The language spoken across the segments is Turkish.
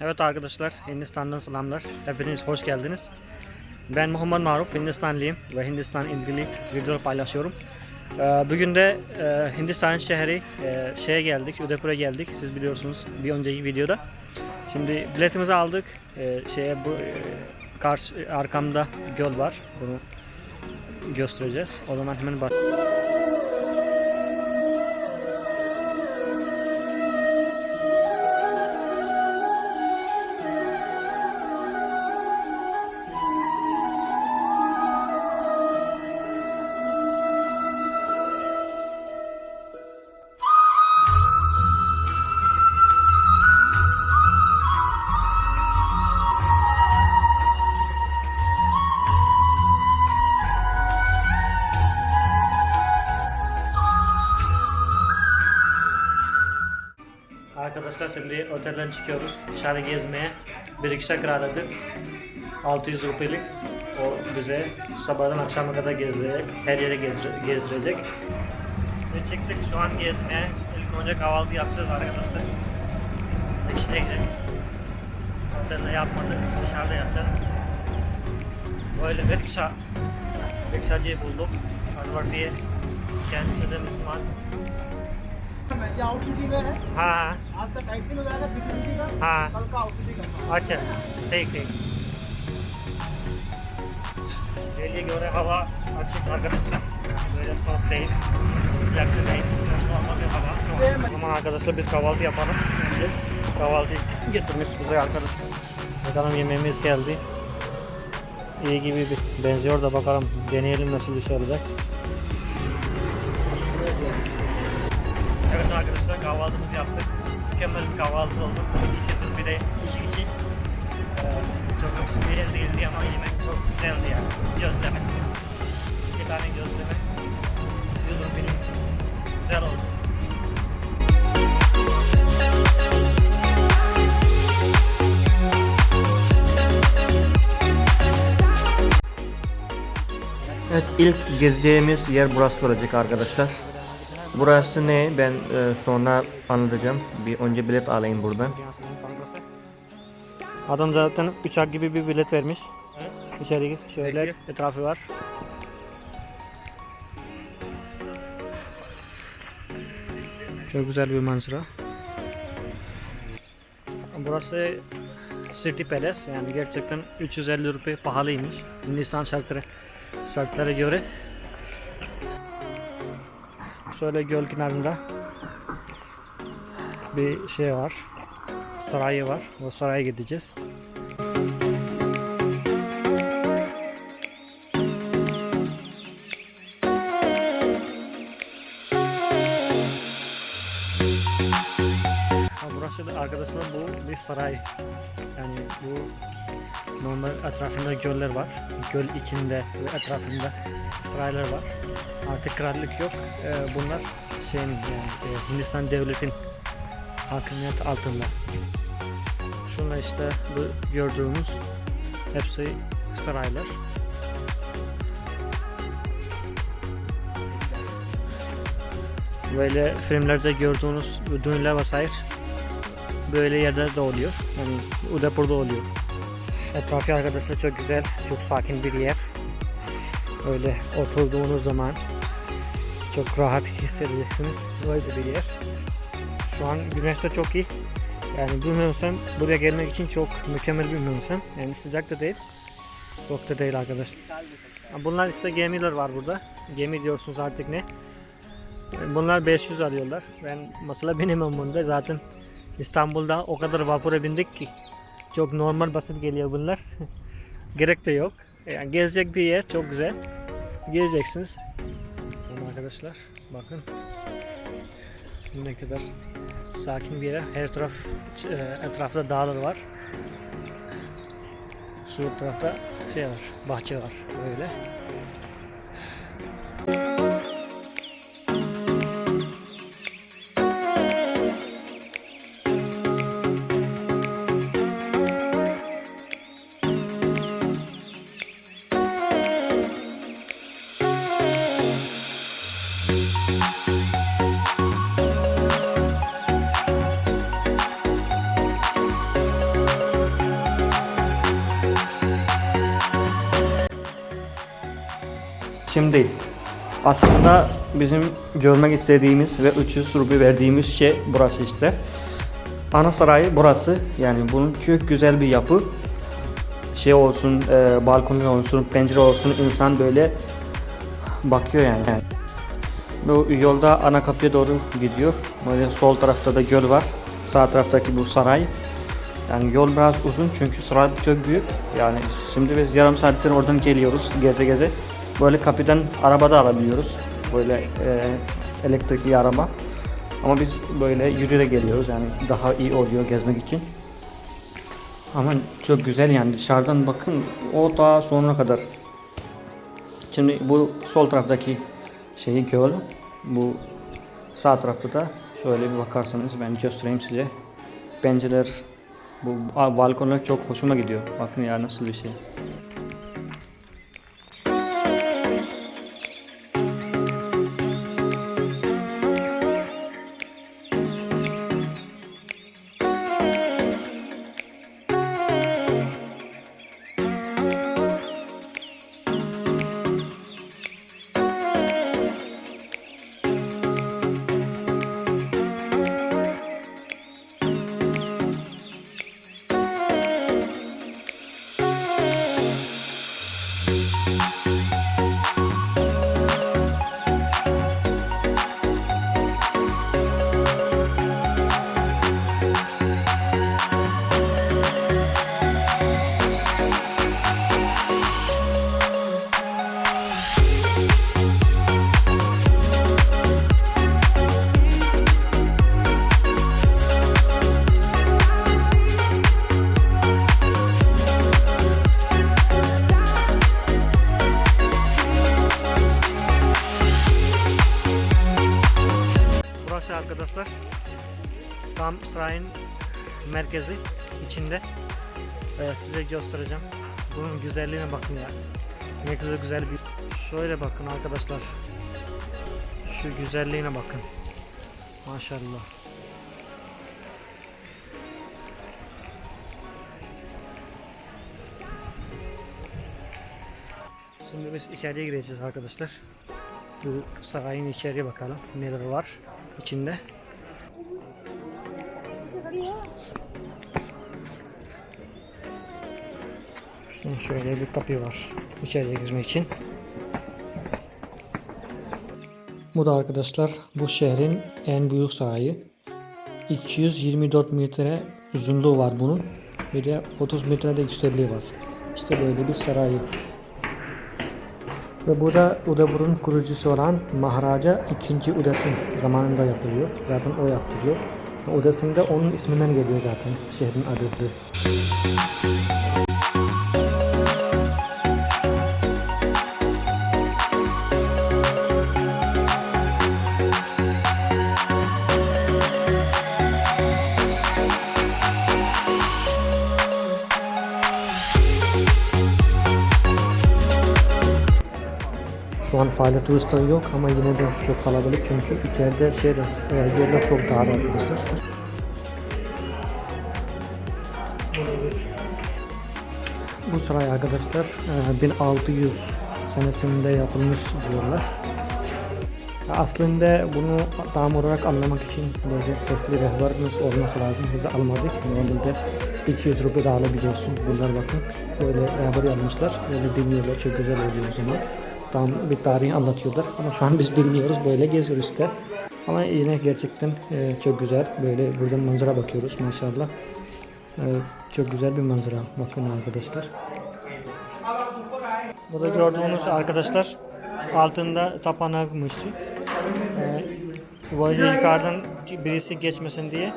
Evet arkadaşlar Hindistan'dan selamlar. Hepiniz hoş geldiniz. Ben Muhammed Maruf, Hindistanlıyım ve Hindistan ilgili videolar paylaşıyorum. Ee, Bugün de e, Hindistan şehri e, şeye geldik, Udaipur'a geldik. Siz biliyorsunuz bir önceki videoda. Şimdi biletimizi aldık. Ee, Şeye bu e, karşı arkamda göl var. Bunu göstereceğiz. O zaman hemen bak. Şimdi otelden çıkıyoruz. Dışarı gezmeye. Bir rikşa kiraladık. 600 rupilik. O bize sabahdan akşama kadar gezdirecek. Her yere gezdir- gezdirecek. Ve çıktık şu an gezmeye. İlk önce kahvaltı yapacağız arkadaşlar. İşte gidelim. Otelde yapmadık. Dışarıda yapacağız. Böyle bir rikşa. Rikşacıyı bulduk. Anwar diye. Kendisi de Müslüman. ये आउटसिटी में है Ha ha. आज का side scene हो जाएगा city city का Ha. कल का आउटसिटी करना Açın. Tek tek. Deliye göre hava açık arkadaşlar. Böyle soğuk değil. Sıcak da değil. Normal bir hava. O zaman arkadaşlar biz kahvaltı yapalım. Önce kahvaltı getirmiş bize arkadaşlar. Bakalım yemeğimiz geldi. İyi gibi bir benziyor da bakalım deneyelim nasıl bir şey olacak. Arkadaşlar kahvaltımızı yaptık. Mükemmel bir kahvaltı oldu. Kız bir de iki kişi. Ee, çok yer değildi ama yemek çok güzeldi yani. Gözleme. İki tane gözleme. Yüz rupilik. Güzel oldu. Evet ilk gezeceğimiz yer burası olacak arkadaşlar. Burası ne ben e, sonra anlatacağım. Bir önce bilet alayım buradan. Adam zaten uçak gibi bir bilet vermiş. İçeri şöyle etrafı var. Çok güzel bir manzara. Burası City Palace yani gerçekten 350 rupi pahalıymış. Hindistan şartları şartlara göre. Şöyle göl kenarında bir şey var. Sarayı var. O saraya gideceğiz. Ha, burası da arkadaşlar bu bir saray. Yani bu normal etrafında göller var. Göl içinde ve etrafında saraylar var. Artık krallık yok. Ee, bunlar şeyin yani e, Hindistan devletin hakimiyet altında. Şunlar işte bu gördüğümüz hepsi saraylar. Böyle filmlerde gördüğünüz düğünler vesaire böyle yerlerde de oluyor. Yani Udaipur'da oluyor. Etrafı arkadaşlar çok güzel, çok sakin bir yer. Öyle oturduğunuz zaman çok rahat hissedeceksiniz. Böyle bir yer. Şu an güneş de çok iyi. Yani mevsim buraya gelmek için çok mükemmel bir mevsim. Yani sıcak da değil, soğuk da değil arkadaşlar. Bunlar işte gemiler var burada. Gemi diyorsunuz artık ne? Bunlar 500 alıyorlar. Ben mesela benim ömrümde zaten İstanbul'da o kadar vapura bindik ki çok normal basit geliyor bunlar. Gerek de yok. Yani gezecek bir yer çok güzel. Gezeceksiniz. Ama arkadaşlar bakın ne kadar sakin bir yer. Her taraf e, etrafta dağlar var. Şu tarafta şey var, bahçe var böyle. Şimdi aslında bizim görmek istediğimiz ve 300 rupi verdiğimiz şey burası işte. Ana sarayı burası. Yani bunun çok güzel bir yapı. Şey olsun, e, balkonu olsun, pencere olsun insan böyle bakıyor yani. Bu yolda ana kapıya doğru gidiyor. Böyle sol tarafta da göl var. Sağ taraftaki bu saray. Yani yol biraz uzun çünkü saray çok büyük. Yani şimdi biz yarım saattir oradan geliyoruz geze geze. Böyle kapıdan araba da alabiliyoruz. Böyle e, elektrikli araba. Ama biz böyle yürüyerek geliyoruz yani daha iyi oluyor gezmek için. Ama çok güzel yani dışarıdan bakın o daha sonuna kadar. Şimdi bu sol taraftaki şeyi göl. Bu sağ tarafta da şöyle bir bakarsanız ben göstereyim size. Pencereler bu balkonlar çok hoşuma gidiyor. Bakın ya nasıl bir şey. Sarayın merkezi içinde Ee, size göstereceğim. Bunun güzelliğine bakın ya. Ne kadar güzel bir. Şöyle bakın arkadaşlar. Şu güzelliğine bakın. Maşallah. Şimdi biz içeriye gireceğiz arkadaşlar. Bu sarayın içeriye bakalım. Neler var içinde. Şöyle bir kapı var içeriye girmek için. Bu da arkadaşlar bu şehrin en büyük sarayı. 224 metre uzunluğu var bunun. Bir de 30 metre de yüksekliği var. İşte böyle bir sarayı. Ve bu da Udaipur'un kurucusu olan Maharaja 2. Udasin zamanında yapılıyor. Zaten o yaptırıyor. Udasin de onun isminden geliyor zaten şehrin adı. Şu an faaliyet turistleri yok ama yine de çok kalabalık çünkü içeride şey e, yollar çok dar arkadaşlar. Bu saray arkadaşlar e, 1600 senesinde yapılmış diyorlar. Aslında bunu tam olarak anlamak için böyle sesli rehberimiz olması lazım. Biz almadık. Normalde 200 rupi de alabiliyorsun. Bunlar bakın böyle rehber almışlar. Böyle dinliyorlar. Çok güzel oluyor o zaman. Tam bir tarihi anlatıyorlar. Ama şu an biz bilmiyoruz. Böyle geziyoruz işte. Ama yine gerçekten e, çok güzel. Böyle buradan manzara bakıyoruz maşallah. E, çok güzel bir manzara. Bakın arkadaşlar. Burada gördüğünüz arkadaşlar altında tapınakmıştı. Ee, böyle yukarıdan birisi geçmesin diye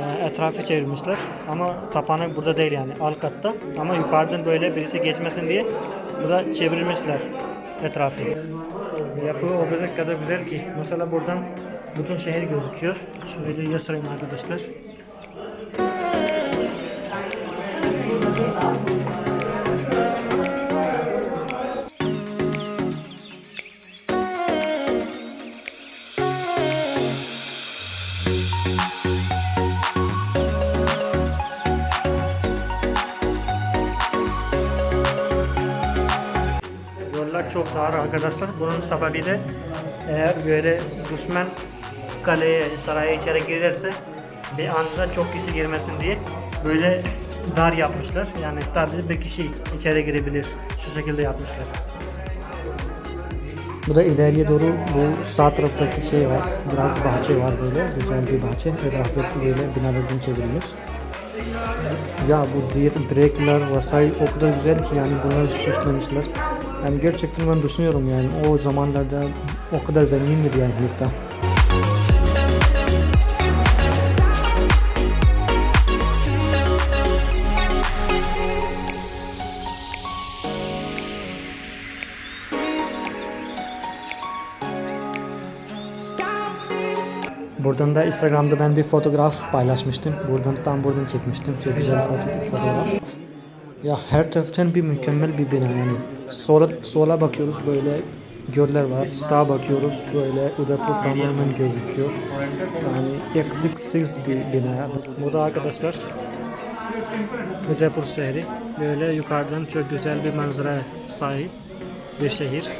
e, etrafı çevirmişler. Ama tapınak burada değil yani alt katta. Ama yukarıdan böyle birisi geçmesin diye burada çevirmişler etrafı. Yapı o kadar kadar güzel ki. Mesela buradan bütün şehir gözüküyor. Şöyle göstereyim arkadaşlar. Dar arkadaşlar. Bunun sebebi de eğer böyle düşman kaleye, saraya içeri girerse bir anda çok kişi girmesin diye böyle dar yapmışlar. Yani sadece bir kişi içeri girebilir. Şu şekilde yapmışlar. Bu da ileriye doğru bu sağ taraftaki şey var. Biraz bahçe var böyle. Güzel bir bahçe. Etrafı böyle binalardan çevrilmiş. Ya bu direkler vesaire o kadar güzel ki yani bunları süslemişler. Yani gerçekten ben düşünüyorum yani o zamanlarda o kadar zengin miydi yani Hindistan? Buradan da Instagram'da ben bir fotoğraf paylaşmıştım. Buradan tam buradan çekmiştim. Çok güzel foto- fotoğraf. Ya her taraftan bir mükemmel bir bina yani. Sola, sola bakıyoruz böyle göller var. Sağa bakıyoruz böyle Udaipur tamamen gözüküyor. Yani eksiksiz bir bina. Bu da arkadaşlar Udaipur şehri. Böyle yukarıdan çok güzel bir manzara sahip bir şehir.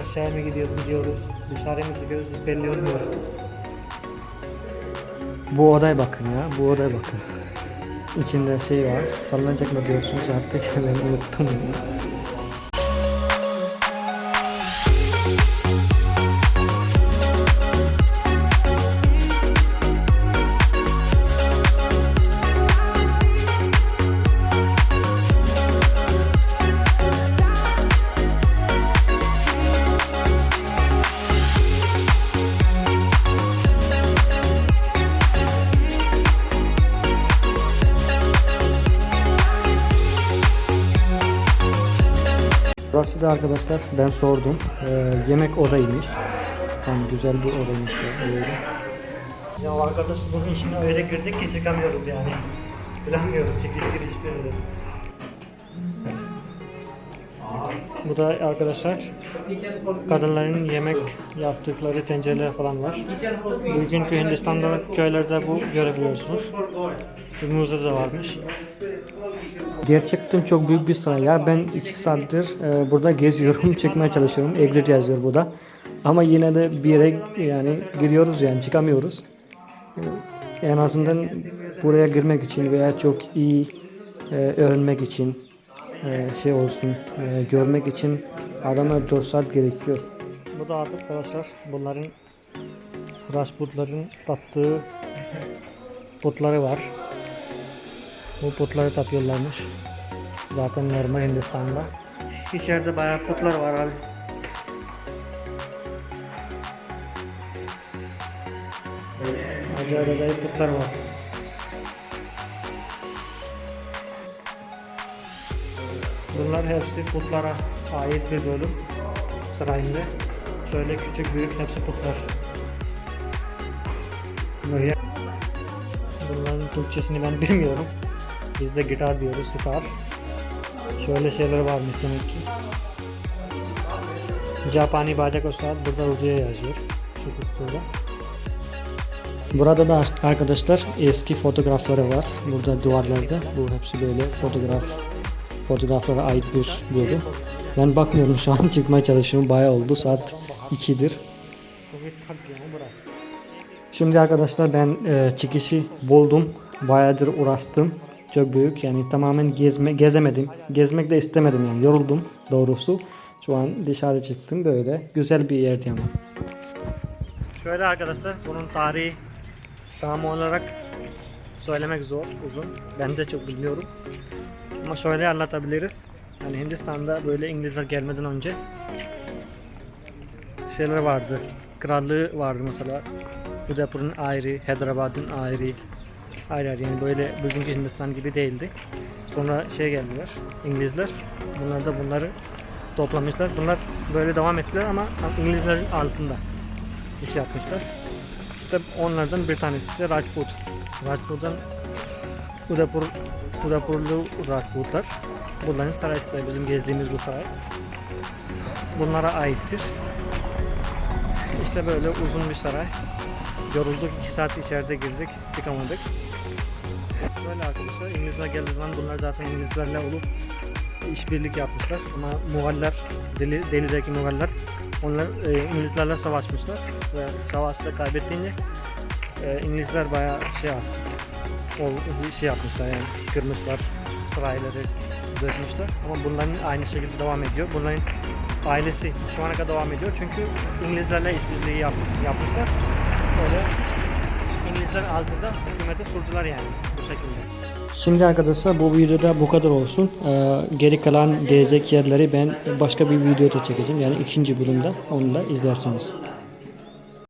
Mi gidiyoruz, aşağı mı gidiyoruz, gidiyoruz, dışarıya mı çıkıyoruz belli olmuyor. Bu odaya bakın ya, bu odaya bakın. İçinde şey var, sallanacak mı diyorsunuz artık ben unuttum. Burası da arkadaşlar ben sordum. Ee, yemek odaymış. Tam güzel bir odaymış. ya, Öyle. Ya arkadaş bunun içine öyle girdik ki çıkamıyoruz yani. Bilemiyoruz çıkış girişleri. Bu da arkadaşlar kadınların yemek yaptıkları tencereler falan var. Bugünkü Hindistan'da köylerde bu görebiliyorsunuz. Günümüzde de varmış. Gerçekten çok büyük bir sıra ya. Ben iki saattir e, burada geziyorum, çekmeye çalışıyorum. Exit yazıyor bu da. Ama yine de bir yere yani giriyoruz yani çıkamıyoruz. E, en azından buraya girmek için veya çok iyi e, öğrenmek için e, şey olsun, e, görmek için adama 4 saat gerekiyor. Bu da artık arkadaşlar bunların Rajputların tattığı putları var. Bu putları tapıyorlarmış. Zaten normal Hindistan'da. İçeride bayağı putlar var abi. Acayip acayip putlar var. Bunlar hepsi putlara ait bir bölüm sırayında. Şöyle küçük büyük hepsi putlar. Bunların Türkçesini ben bilmiyorum. Biz de gitar diyoruz, sitar. Şöyle şeyler varmış demek ki. Japani bacak ustad burada Urdu'ya yazıyor. Şu kutuda. Burada da arkadaşlar eski fotoğrafları var. Burada duvarlarda. Bu hepsi böyle fotoğraf fotoğraflara ait bir bölüm. Ben bakmıyorum şu an çıkmaya çalışıyorum. Bayağı oldu. Saat 2'dir. Şimdi arkadaşlar ben e, çıkışı buldum. Bayağıdır uğraştım. Çok büyük yani tamamen gezme gezemedim. Gezmek de istemedim yani yoruldum doğrusu. Şu an dışarı çıktım böyle. Güzel bir yerdi ama. Şöyle arkadaşlar bunun tarihi tam olarak söylemek zor, uzun. Ben de çok bilmiyorum. Ama şöyle anlatabiliriz. Yani Hindistan'da böyle İngilizler gelmeden önce şeyler vardı. Krallığı vardı mesela. Udaipur'un ayrı, Hyderabad'ın ayrı. Ayrı ayrı yani böyle bugünkü Hindistan gibi değildi. Sonra şey geldiler, İngilizler. Bunlar da bunları toplamışlar. Bunlar böyle devam ettiler ama İngilizlerin altında iş yapmışlar. İşte onlardan bir tanesi de Rajput. Rajput'un Udaipur, Udaipurlu Rajputlar. Bunların sarayı bizim gezdiğimiz bu saray. Bunlara aittir. İşte böyle uzun bir saray. Yorulduk 2 saat içeride girdik çıkamadık. Böyle arkadaşlar İngilizler geldiği zaman bunlar zaten İngilizlerle olup işbirlik yapmışlar. Ama Muğaller, Deli, Deli'deki Muğaller onlar e, İngilizlerle savaşmışlar ve savaşta kaybettiğinde e, İngilizler bayağı şey yaptı. O, şey yapmışlar yani kırmışlar sarayları dökmüşler ama bunların aynı şekilde devam ediyor. Bunların ailesi şu ana kadar devam ediyor çünkü İngilizlerle işbirliği yap, yapmışlar. Böyle İngilizler altında hükümete sürdüler yani şekilde. Şimdi arkadaşlar bu videoda bu kadar olsun. Ee, geri kalan gezecek yerleri ben başka bir videoda çekeceğim. Yani ikinci bölümde onu da izlersiniz.